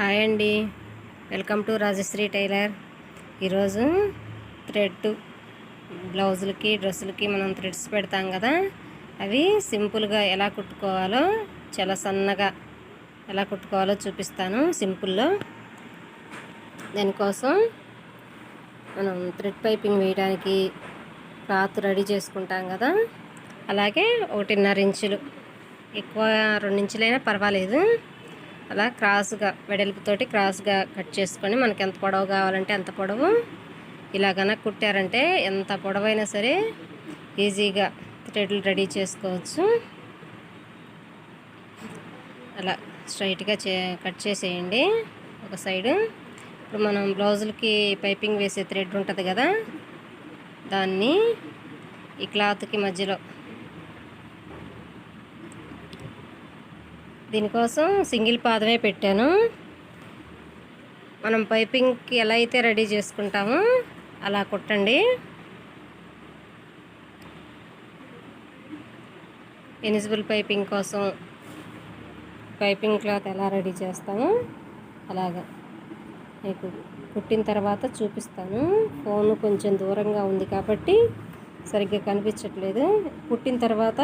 Hi అండి. Welcome to Rajashri tailor. ఈరోజు thread బ్లౌజులకి డ్రెస్సులకి మనం థ్రెడ్స్ పెడతాం కదా. అవి సింపుల్గా ఎలా కుట్టుకోవాలో చాలా సన్నగా ఎలా కుట్టుకోవాలో చూపిస్తాను సింపుల్లో. దానికోసం మనం థ్రెడ్ పైపింగ్ వేయడానికి క్లాత్ రెడీ చేసుకుంటాం కదా. అలాగే ఒకటిన్నర ఇంచులు. ఎక్కువ రెండు ఇంచులైనా పర్వాలేదు. అలా క్రాస్గా వెడల్పుతోటి క్రాస్గా కట్ చేసుకొని మనకి ఎంత పొడవు కావాలంటే అంత పొడవు ఇలాగన కుట్టారంటే ఎంత పొడవైనా సరే ఈజీగా థ్రెడ్లు రెడీ చేసుకోవచ్చు. అలా స్ట్రైట్గా చే కట్ చేసేయండి ఒక సైడు. ఇప్పుడు మనం బ్లౌజులకి పైపింగ్ వేసే థ్రెడ్ ఉంటుంది కదా దాన్ని ఈ క్లాత్కి మధ్యలో దీనికోసం సింగిల్ పాదమే పెట్టాను. మనం పైపింగ్కి ఎలా అయితే రెడీ చేసుకుంటామో అలా కుట్టండి. ఎనిజిబుల్ పైపింగ్ కోసం పైపింగ్ క్లాత్ ఎలా రెడీ చేస్తామో అలాగా. మీకు కుట్టిన తర్వాత చూపిస్తాను. ఫోన్ కొంచెం దూరంగా ఉంది కాబట్టి సరిగ్గా కనిపించట్లేదు. కుట్టిన తర్వాత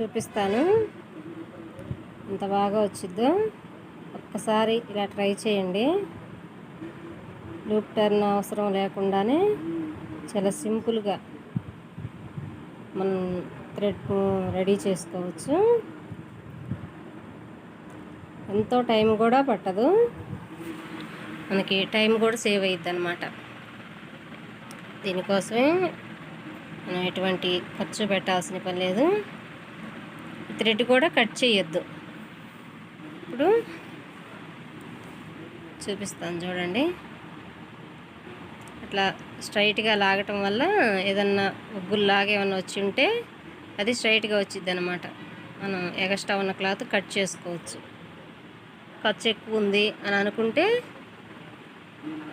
చూపిస్తాను. ఎంత బాగా వచ్చిద్దో ఒక్కసారి ఇలా ట్రై చేయండి. లూప్ టర్న్ అవసరం లేకుండానే చాలా సింపుల్గా మనం థ్రెడ్ రెడీ చేసుకోవచ్చు. ఎంతో టైం కూడా పట్టదు. మనకి టైం కూడా సేవ్ అయ్యిద్ది అనమాట దీనికోసమే మనం ఎటువంటి ఖర్చు పెట్టాల్సిన పని లేదు. థ్రెడ్ కూడా కట్ చేయొద్దు. ఇప్పుడు చూపిస్తాను చూడండి. అట్లా స్ట్రైట్గా లాగటం వల్ల ఏదన్నా ఉగ్గుల్లాగా ఏమన్నా వచ్చి ఉంటే అది స్ట్రైట్గా వచ్చిద్ది అనమాట మనం ఎగస్ట్రా ఉన్న క్లాత్ కట్ చేసుకోవచ్చు. ఖర్చు ఎక్కువ ఉంది అని అనుకుంటే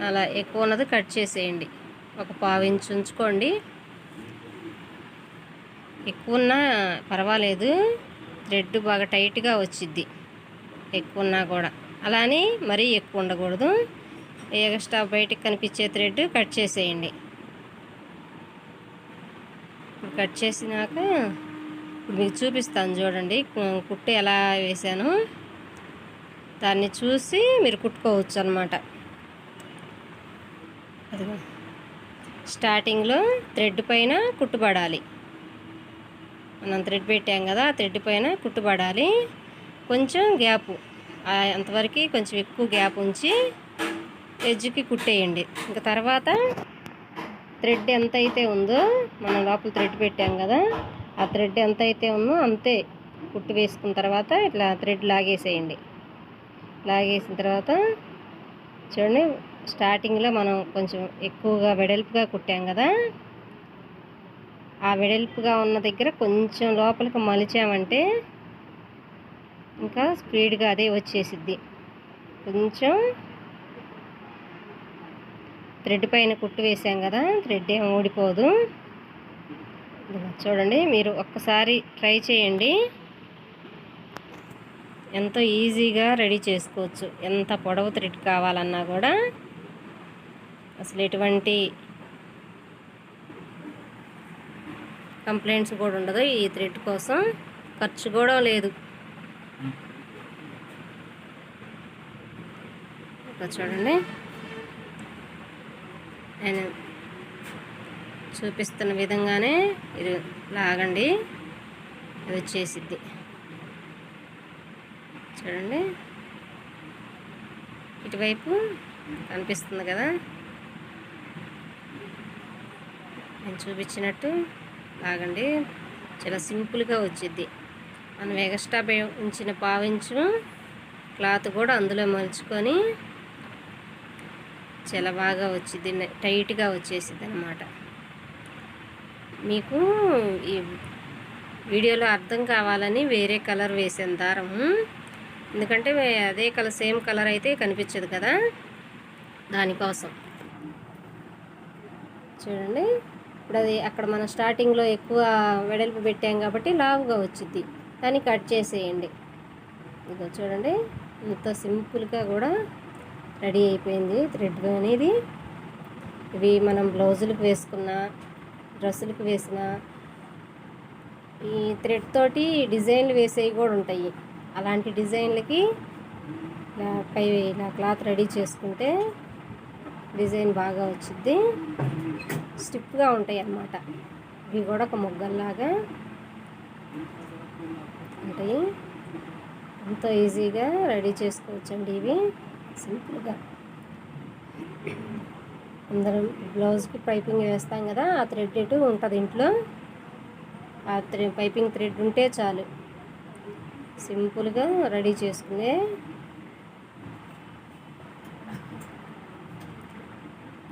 అలా ఎక్కువ ఉన్నది కట్ చేసేయండి. ఒక పావు ఇంచు ఉంచుకోండి. ఎక్కువ ఉన్నా పర్వాలేదు. థ్రెడ్ బాగా టైట్గా వచ్చిద్ది. ఎక్కువ ఉన్నా కూడా. అలానే మరీ ఎక్కువ ఉండకూడదు. ఎక్స్ట్రా బయటకు కనిపించే థ్రెడ్ కట్ చేసేయండి. కట్ చేసినాక ఇప్పుడు మీకు చూపిస్తాను చూడండి. కుట్టు ఎలా వేసాను. దాన్ని చూసి మీరు కుట్టుకోవచ్చు అనమాట అదిగో. స్టార్టింగ్లో థ్రెడ్ పైన కుట్టుబడాలి. మనం థ్రెడ్ పెట్టాం కదా ఆ థ్రెడ్ పైన కుట్టుబడాలి. కొంచెం గ్యాప్ అంతవరకు కొంచెం ఎక్కువ గ్యాప్ ఉంచి ఎడ్జ్కి కుట్టేయండి. ఇంకా తర్వాత థ్రెడ్ ఎంత అయితే ఉందో మనం లోపల థ్రెడ్ పెట్టాం కదా ఆ థ్రెడ్ ఎంత అయితే ఉందో అంతే కుట్టు వేసుకున్న తర్వాత ఇట్లా థ్రెడ్ లాగేసేయండి. లాగేసిన తర్వాత చూడండి స్టార్టింగ్లో మనం కొంచెం ఎక్కువగా వెడల్పుగా కుట్టాం కదా ఆ వెడల్పుగా ఉన్న దగ్గర కొంచెం లోపలికి మలిచామంటే ఇంకా స్పీడ్గా అదే వచ్చేసిద్ది. కొంచెం థ్రెడ్ పైన కుట్టు వేసాం కదా థ్రెడ్ ఏం ఊడిపోదు. చూడండి మీరు ఒక్కసారి ట్రై చేయండి. ఎంతో ఈజీగా రెడీ చేసుకోవచ్చు. ఎంత పొడవు థ్రెడ్ కావాలన్నా కూడా అసలు ఎటువంటి కంప్లైంట్స్ కూడా ఉండదు. ఈ థ్రెడ్ కోసం ఖర్చు కూడా లేదు. చూడండి. నేను చూపిస్తున్న విధంగానే ఇది లాగండి. ఇది వచ్చేసిద్ది. చూడండి. ఇటువైపు కనిపిస్తుంది కదా. నేను చూపించినట్టు లాగండి చాలా సింపుల్గా వచ్చిద్ది. మనం ఎగస్ట్రా ఉంచిన పావించు క్లాత్ కూడా అందులో మలుచుకొని చాలా బాగా వచ్చింది టైట్గా వచ్చేసింది అనమాట మీకు ఈ వీడియోలో అర్థం కావాలని వేరే కలర్ వేసాను దారము ఎందుకంటే అదే కలర్ సేమ్ కలర్ అయితే కనిపించదు కదా దానికోసం. చూడండి. ఇప్పుడు అది అక్కడ మనం స్టార్టింగ్లో ఎక్కువ వెడల్పు పెట్టాం కాబట్టి లావుగా వచ్చింది దాన్ని కట్ చేసేయండి. ఇదిగో చూడండి ఇంత సింపుల్గా కూడా రెడీ అయిపోయింది థ్రెడ్ అనేది. ఇవి మనం బ్లౌజులకు వేసుకున్న డ్రెస్సులకు వేసిన ఈ థ్రెడ్ తోటి డిజైన్లు వేసేవి కూడా ఉంటాయి. అలాంటి డిజైన్లకి ఇలా పై ఇలా క్లాత్ రెడీ చేసుకుంటే డిజైన్ బాగా వచ్చింది స్టిఫ్గా ఉంటాయి అన్నమాట. ఇవి కూడా ఒక మొగ్గల్లాగా ఉంటాయి. ఎంతో ఈజీగా రెడీ చేసుకోవచ్చండి ఇవి. సింపుల్గా. అందరం బ్లౌజ్కి పైపింగ్ వేస్తాం కదా ఆ థ్రెడ్ ఇటు ఉంటుంది ఇంట్లో. ఆ పైపింగ్ థ్రెడ్ ఉంటే చాలు. సింపుల్గా రెడీ చేసుకునే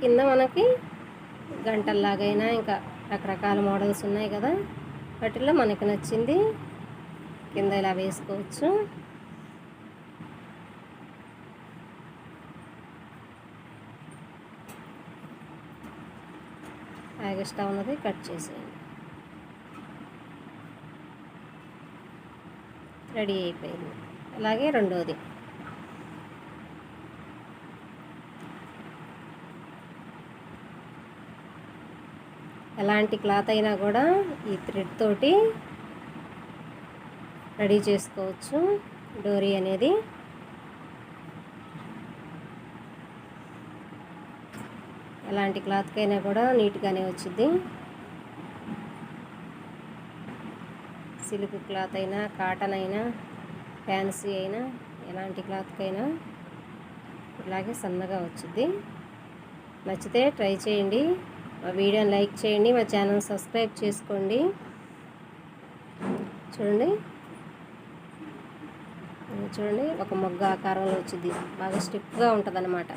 కింద మనకి గంటల్లాగైనా ఇంకా రకరకాల మోడల్స్ ఉన్నాయి కదా. వాటిల్లో మనకి నచ్చింది కింద ఇలా వేసుకోవచ్చు. ఎక్స్ట్రా ఉన్నది కట్ చేసేయండి. రెడీ అయిపోయింది. అలాగే రెండోది. ఎలాంటి క్లాత్ అయినా కూడా ఈ థ్రెడ్ తోటి రెడీ చేసుకోవచ్చు. డోరీ అనేది ఎలాంటి క్లాత్కైనా కూడా నీట్గానే వచ్చింది సిల్క్ క్లాత్ అయినా కాటన్ అయినా ఫ్యాన్సీ అయినా ఎలాంటి క్లాత్కైనా ఇలాగే సన్నగా వచ్చింది నచ్చితే ట్రై చేయండి. మా వీడియోని లైక్ చేయండి మా ఛానల్ సబ్స్క్రైబ్ చేసుకోండి. చూడండి. చూడండి ఒక మొగ్గ ఆకారంలో వచ్చింది. బాగా స్టిప్గా ఉంటుంది అన్నమాట